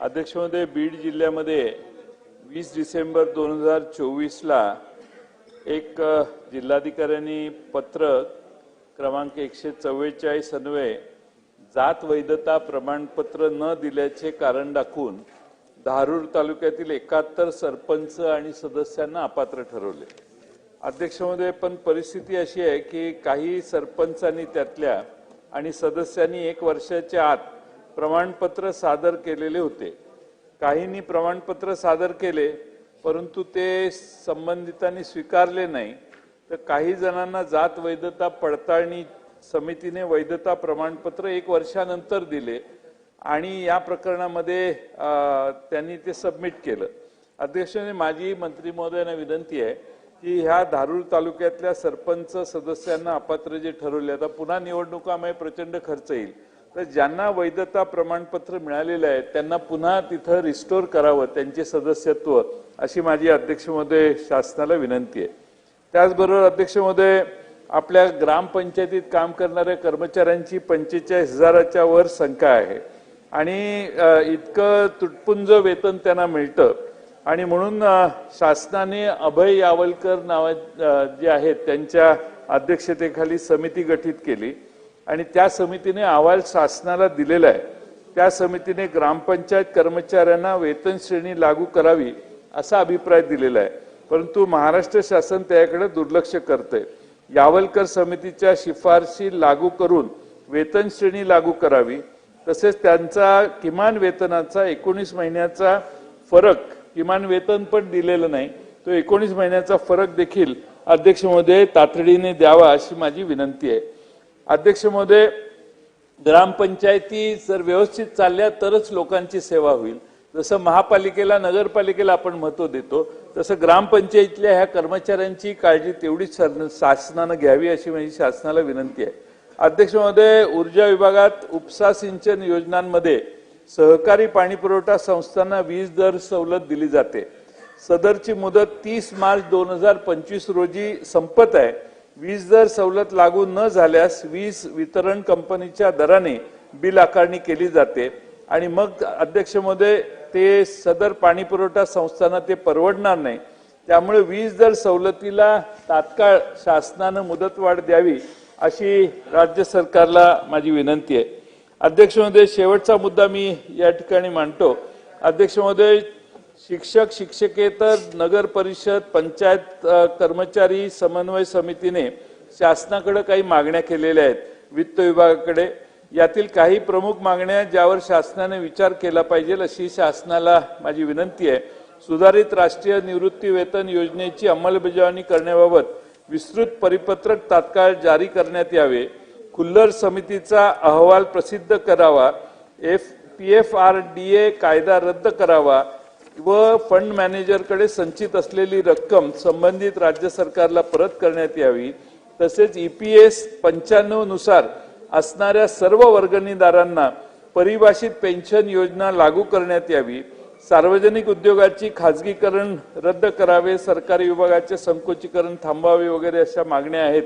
अध्यक्ष महोदय बीड जिल्ह्यामध्ये वीस डिसेंबर दोन हजार चोवीसला एक जिल्हाधिकाऱ्यांनी पत्र क्रमांक एकशे चव्वेचाळीस अन्वये जात वैधता प्रमाणपत्र न दिल्याचे कारण दाखवून धारूर तालुक्यातील एकाहत्तर सरपंच आणि सदस्यांना अपात्र ठरवले. अध्यक्ष महोदय पण परिस्थिती अशी आहे की काही सरपंचांनी त्यातल्या आणि सदस्यांनी एक वर्षाच्या आत प्रमाणपत्र सादर केलेले होते. काहींनी प्रमाणपत्र सादर केले परंतु ते संबंधितांनी स्वीकारले नाही. तर काही जणांना जात वैधता पडताळणी समितीने वैधता प्रमाणपत्र एक वर्षानंतर दिले आणि या प्रकरणामध्ये त्यांनी ते सबमिट केलं. अध्यक्षाने म्हणजे माझी मंत्री महोदयांना विनंती आहे की ह्या धारूर तालुक्यातल्या सरपंच सदस्यांना अपात्र जे ठरवले आता पुन्हा निवडणुकामुळे प्रचंड खर्च येईल. तर ज्यांना वैधता प्रमाणपत्र मिळालेलं आहे त्यांना पुन्हा तिथं रिस्टोर करावं त्यांचे सदस्यत्व अशी माझी अध्यक्ष महोदय शासनाला विनंती आहे. त्याचबरोबर अध्यक्ष महोदय आपल्या ग्रामपंचायतीत काम करणाऱ्या कर्मचाऱ्यांची पंचेचाळीस हजाराच्या वर संख्या आहे. आणि इतकं तुटपुंज वेतन त्यांना मिळतं. आणि म्हणून शासनाने अभय यावलकर नावा जे आहेत त्यांच्या अध्यक्षतेखाली समिती गठीत केली. आणि त्या समितीने अहवाल शासनाला दिलेला आहे. त्या समितीने ग्रामपंचायत कर्मचाऱ्यांना वेतन श्रेणी लागू करावी असा अभिप्राय दिलेला आहे. परंतु महाराष्ट्र शासन त्याकडे दुर्लक्ष करते यावलकर समितीच्या शिफारशी लागू करून वेतन श्रेणी लागू करावी तसेच त्यांचा किमान वेतनाचा एकोणीस महिन्याचा फरक किमान वेतन पण दिलेलं नाही तो एकोणीस महिन्याचा फरक देखील अध्यक्ष महोदय तातडीने द्यावा अशी माझी विनंती आहे. अध्यक्ष महोदय ग्रामपंचायती जर व्यवस्थित चालल्या तरच लोकांची सेवा होईल. जसं महापालिकेला नगरपालिकेला आपण महत्त्व देतो तसं ग्रामपंचायतीतल्या ह्या कर्मचाऱ्यांची काळजी तेवढीच शासनानं घ्यावी अशी माझी शासनाला विनंती आहे. अध्यक्ष महोदय ऊर्जा विभागात उपसा सिंचन योजनांमध्ये सहकारी पाणी पुरवठा संस्थांना वीज दर सवलत दिली जाते. सदरची मुदत तीस मार्च दोन हजार पंचवीस रोजी संपत आहे. वीज दर सवलत लागू न झाल्यास वीज वितरण कंपनीच्या दराने बिल आकारणी केली जाते. आणि मग अध्यक्ष ते सदर पाणी पुरवठा संस्थांना ते परवडणार नाही. त्यामुळे वीज दर सवलतीला तात्काळ शासनानं मुदतवाढ द्यावी अशी राज्य सरकारला माझी विनंती आहे. अध्यक्ष महोदय शेवटचा मुद्दा मी या ठिकाणी मांडतो. अध्यक्ष महोदय शिक्षक शिक्षकेतर नगर परिषद पंचायत कर्मचारी समन्वय समितीने शासनाकडे काही मागण्या केलेल्या आहेत. वित्त विभागाकडे. यातील काही प्रमुख मागण्या ज्यावर शासनाने विचार केला पाहिजे अशी शासनाला माझी विनंती आहे. सुधारित राष्ट्रीय निवृत्ती वेतन योजनेची अंमलबजावणी करण्याबाबत विस्तृत परिपत्रक तात्काळ जारी करण्यात यावे. खुल्लर समितीचा अहवाल प्रसिद्ध करावा. F P F R D A कायदा रद्द करावा. व फंड मॅनेजरकडे संचित असलेली रक्कम संबंधित राज्य सरकारला परत करण्यात यावी. तसेच ईपीएस पंच्याण्णवनुसार असणाऱ्या सर्व वर्गणीदारांना परिभाषित पेन्शन योजना लागू करण्यात यावी. सार्वजनिक उद्योगाची खाजगीकरण रद्द करावे सरकारी विभागाचे संकोचीकरण थांबावे वगैरे अशा मागण्या आहेत.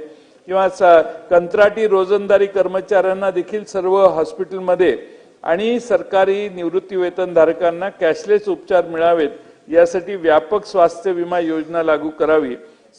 किंवा कंत्राटी रोजंदारी कर्मचाऱ्यांना देखील सर्व हॉस्पिटलमध्ये आणि सरकारी निवृत्तीवेतनधारकांना कॅशलेस उपचार मिळावेत यासाठी व्यापक स्वास्थ्य विमा योजना लागू करावी.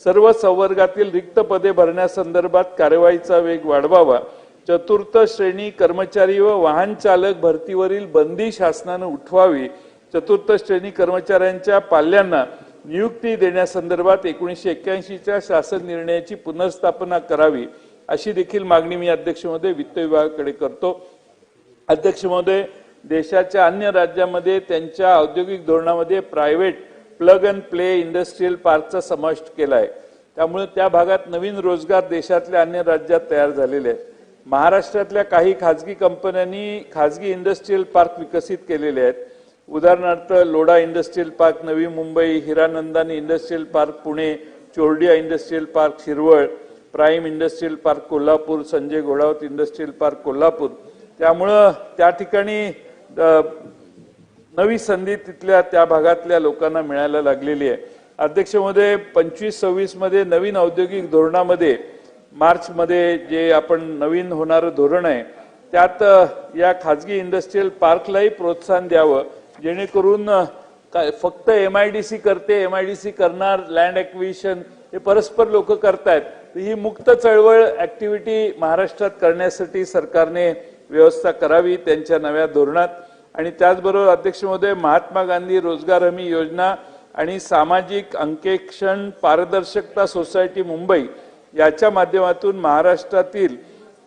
सर्व संवर्गातील रिक्त पदे भरण्यासंदर्भात कारवाईचा वेग वाढवावा. चतुर्थ श्रेणी कर्मचारी व वाहन चालक भरतीवरील बंदी शासनानं उठवावी. चतुर्थ श्रेणी कर्मचाऱ्यांच्या पाल्यांना नियुक्ती देण्यासंदर्भात एकोणीसशे एक्क्याऐंशीच्या शासन निर्णयाची पुनर्स्थापना करावी अशी देखील मागणी मी अध्यक्षमध्ये वित्त विभागाकडे करतो. अध्यक्ष महोदय देशाच्या अन्य राज्यामध्ये त्यांच्या औद्योगिक धोरणामध्ये private plug and play industrial पार्कचा समावेश केला आहे त्यामुळे त्या भागात नवीन रोजगार देशातल्या अन्य राज्यात तयार झालेले आहेत. महाराष्ट्रातल्या काही खाजगी कंपन्यांनी खाजगी इंडस्ट्रीयल पार्क विकसित केलेले आहेत. उदाहरणार्थ Lodha industrial park Navi Mumbai Hiranandani industrial park Pune Chordiya industrial park Shirwal prime industrial park Kolhapur Sanjay Ghodawat industrial park Kolhapur. त्यामुळं त्या ठिकाणी नवी संधी तिथल्या त्या भागातल्या लोकांना मिळायला लागलेली आहे. अध्यक्षमध्ये पंचवीस सव्वीसमध्ये नवीन औद्योगिक धोरणामध्ये मार्च मध्ये जे आपण नवीन होणारं धोरण आहे त्यात या खाजगी इंडस्ट्रीयल पार्कलाही प्रोत्साहन द्यावं जेणेकरून काय फक्त एम आय डी सी करते एम आय डी सी करणार लँड ॲक्विशन हे परस्पर लोक करतायत ही मुक्त चळवळ ऍक्टिव्हिटी महाराष्ट्रात करण्यासाठी सरकारने व्यवस्था करावी त्यांच्या नव्या धोरणात. आणि त्याचबरोबर अध्यक्ष महोदय महात्मा गांधी रोजगार हमी योजना आणि सामाजिक अंकेक्षण पारदर्शकता सोसायटी मुंबई याच्या माध्यमातून महाराष्ट्रातील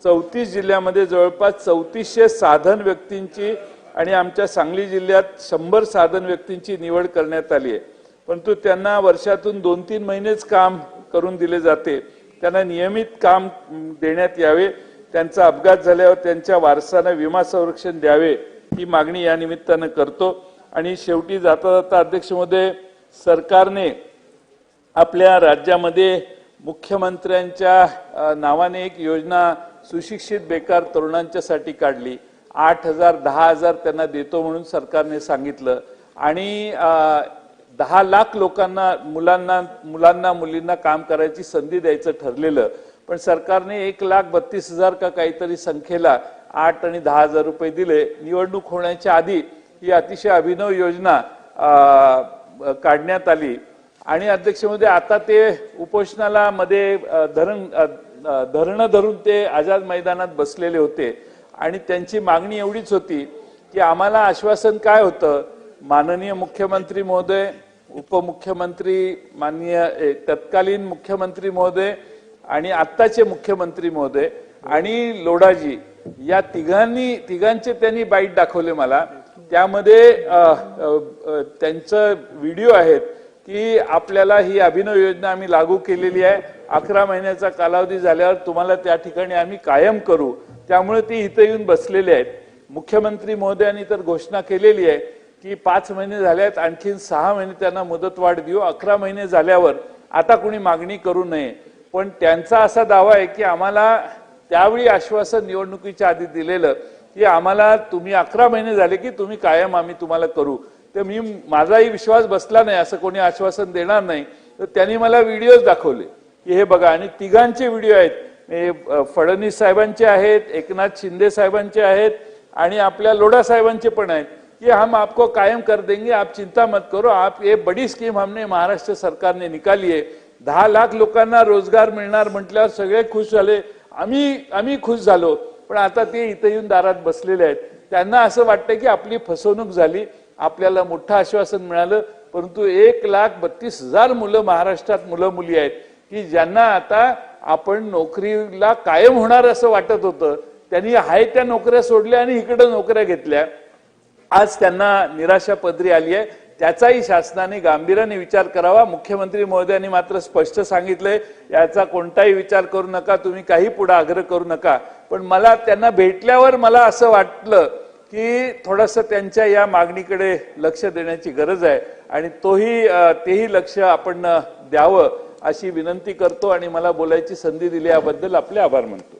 चौतीस जिल्ह्यामध्ये जवळपास चौतीसशे साधन व्यक्तींची आणि आमच्या सांगली जिल्ह्यात शंभर साधन व्यक्तींची निवड करण्यात आली आहे. परंतु त्यांना वर्षातून दोन तीन महिनेच काम करून दिले जाते. त्यांना नियमित काम देण्यात यावे. त्यांचा अपघात झाल्यावर त्यांच्या वारसांना विमा संरक्षण द्यावे ही मागणी या निमित्तानं करतो. आणि शेवटी जाता जाता अध्यक्ष महोदय सरकारने आपल्या राज्यामध्ये मुख्यमंत्र्यांच्या नावाने एक योजना सुशिक्षित बेकार तरुणांच्यासाठी काढली. आठ हजार दहा हजार त्यांना देतो म्हणून सरकारने सांगितलं. आणि दहा लाख लोकांना मुलांना मुलांना मुलींना काम करायची संधी द्यायचं ठरलेलं. पण सरकारने एक लाख बत्तीस हजार का काहीतरी संख्येला आठ आणि दहा हजार रुपये दिले. निवडणूक होण्याच्या आधी ही अतिशय अभिनव योजना काढण्यात आली. आणि अध्यक्षमध्ये आता ते उपोषणाला मध्ये धरण धरणं धरून ते आझाद मैदानात बसलेले होते. आणि त्यांची मागणी एवढीच होती की आम्हाला आश्वासन काय होतं? माननीय मुख्यमंत्री महोदय उपमुख्यमंत्री माननीय ए, तत्कालीन मुख्यमंत्री महोदय आणि आत्ताचे मुख्यमंत्री महोदय आणि लोडाजी या तिघांनी तिघांचे त्यांनी बाईट दाखवले मला. त्यामध्ये त्यांचं व्हिडिओ आहेत की आपल्याला ही अभिनव योजना आम्ही लागू केलेली आहे. अकरा महिन्याचा कालावधी झाल्यावर तुम्हाला त्या ठिकाणी आम्ही कायम करू. त्यामुळे ती इथं येऊन बसलेले आहेत. मुख्यमंत्री महोदयांनी तर घोषणा केलेली आहे की पाच महिने झाल्यात आणखीन सहा महिने त्यांना मुदतवाढ देऊ. अकरा महिने झाल्यावर आता कुणी मागणी करू नये. पण त्यांचा असा दावा आहे की आम्हाला त्यावेळी आश्वासन निवडणुकीच्या आधी दिलेलं की आम्हाला तुम्ही अकरा महिने झाले की तुम्ही कायम आम्ही तुम्हाला करू. तर मी माझाही विश्वास बसला नाही असं कोणी आश्वासन देणार नाही. तर त्यांनी मला व्हिडिओज दाखवले की हे बघा आणि तिघांचे व्हिडिओ आहेत. फडणवीस साहेबांचे आहेत एकनाथ शिंदे साहेबांचे आहेत आणि आपल्या लोढा साहेबांचे पण आहेत कि हम आपको कायम कर देंगे आप चिंता मत करो आप ये बड़ी स्कीम हमने महाराष्ट्र सरकार ने निकाली है दहा लाख लोकांना रोजगार मिळणार म्हटल्यावर सगळे खुश झाले. आम्ही आम्ही खुश झालो. पण आता ते इथं येऊन दारात बसलेले आहेत. त्यांना असं वाटतं की आपली फसवणूक झाली. आपल्याला मोठं आश्वासन मिळालं. परंतु एक लाख बत्तीस हजार मुलं महाराष्ट्रात मुलं मुली आहेत की ज्यांना आता आपण नोकरीला कायम होणार असं वाटत होतं. त्यांनी हाय त्या नोकऱ्या सोडल्या आणि इकडं नोकऱ्या घेतल्या. आज त्यांना निराशा पदरी आली आहे. त्याचाही शासनाने गांभीर्याने विचार करावा. मुख्यमंत्री महोदयांनी मात्र स्पष्ट सांगितलंय याचा कोणताही विचार करू नका तुम्ही काही पुढे आग्रह करू नका. पण मला त्यांना भेटल्यावर मला असं वाटलं की थोडस त्यांच्या या मागणीकडे लक्ष देण्याची गरज आहे आणि तोही तेही लक्ष आपण द्यावं अशी विनंती करतो आणि मला बोलायची संधी दिली याबद्दल आपले आभार मानतो.